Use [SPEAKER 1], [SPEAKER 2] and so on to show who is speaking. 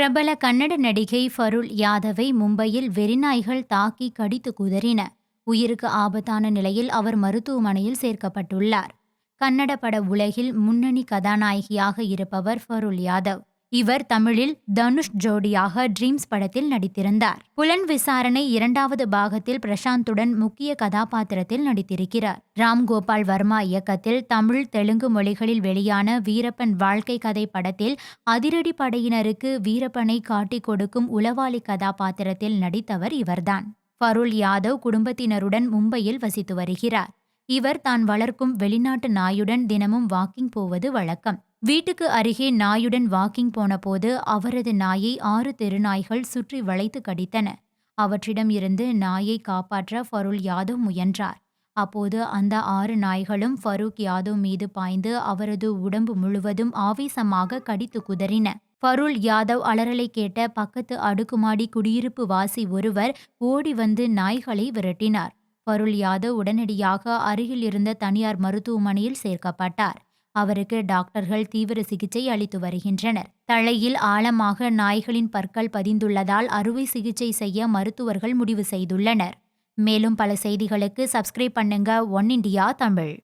[SPEAKER 1] பிரபல கன்னட நடிகை ஃபருல் யாதவை மும்பையில் வெறிநாய்கள் தாக்கி கடித்து குதறின. உயிருக்கு ஆபத்தான நிலையில் அவர் மருத்துவமனையில் சேர்க்கப்பட்டுள்ளார். கன்னட பட உலகில் முன்னணி கதாநாயகியாக இருப்பவர் ஃபருல் யாதவ். இவர் தமிழில் தனுஷ் ஜோடியாக ட்ரீம்ஸ் படத்தில் நடித்திருந்தார். புலன் விசாரணை இரண்டாவது பாகத்தில் பிரசாந்துடன் முக்கிய கதாபாத்திரத்தில் நடித்திருக்கிறார். ராம் கோபால் வர்மா இயக்கத்தில் தமிழ் தெலுங்கு மொழிகளில் வெளியான வீரப்பன் வாழ்க்கை கதை படத்தில் அதிரடி படையினருக்கு வீரப்பனை காட்டிக் கொடுக்கும் உளவாளி கதாபாத்திரத்தில் நடித்தவர் இவர்தான். பருள் யாதவ் குடும்பத்தினருடன் மும்பையில் வசித்து வருகிறார். இவர் தான் வளர்க்கும் வெளிநாட்டு நாயுடன் தினமும் வாக்கிங் போவது வழக்கம். வீட்டுக்கு அருகே நாயுடன் வாக்கிங் போனபோது அவரது நாயை ஆறு தெருநாய்கள் சுற்றி வளைத்து கடித்தன. அவற்றிடம் இருந்து நாயை காப்பாற்ற ஃபருல் யாதவ் முயன்றார். அப்போது அந்த ஆறு நாய்களும் ஃபரூக் யாதவ் மீது பாய்ந்து அவரது உடம்பு முழுவதும் ஆவேசமாக கடித்து குதறின. ஃபருல் யாதவ் அலறலை கேட்ட பக்கத்து அடுக்குமாடி குடியிருப்பு வாசி ஒருவர் ஓடி வந்து நாய்களை விரட்டினார். ஃபருல் யாதவ் உடனடியாக அருகில் இருந்த தனியார் மருத்துவமனையில் சேர்க்கப்பட்டார். அவருக்கு டாக்டர்கள் தீவிர சிகிச்சை அளித்து வருகின்றனர். தலையில் ஆழமாக நாய்களின் பற்கள் பதிந்துள்ளதால் அறுவை சிகிச்சை செய்ய மருத்துவர்கள் முடிவு செய்துள்ளனர். மேலும் பல செய்திகளுக்கு சப்ஸ்கிரைப் பண்ணுங்க. Oneindia Tamil.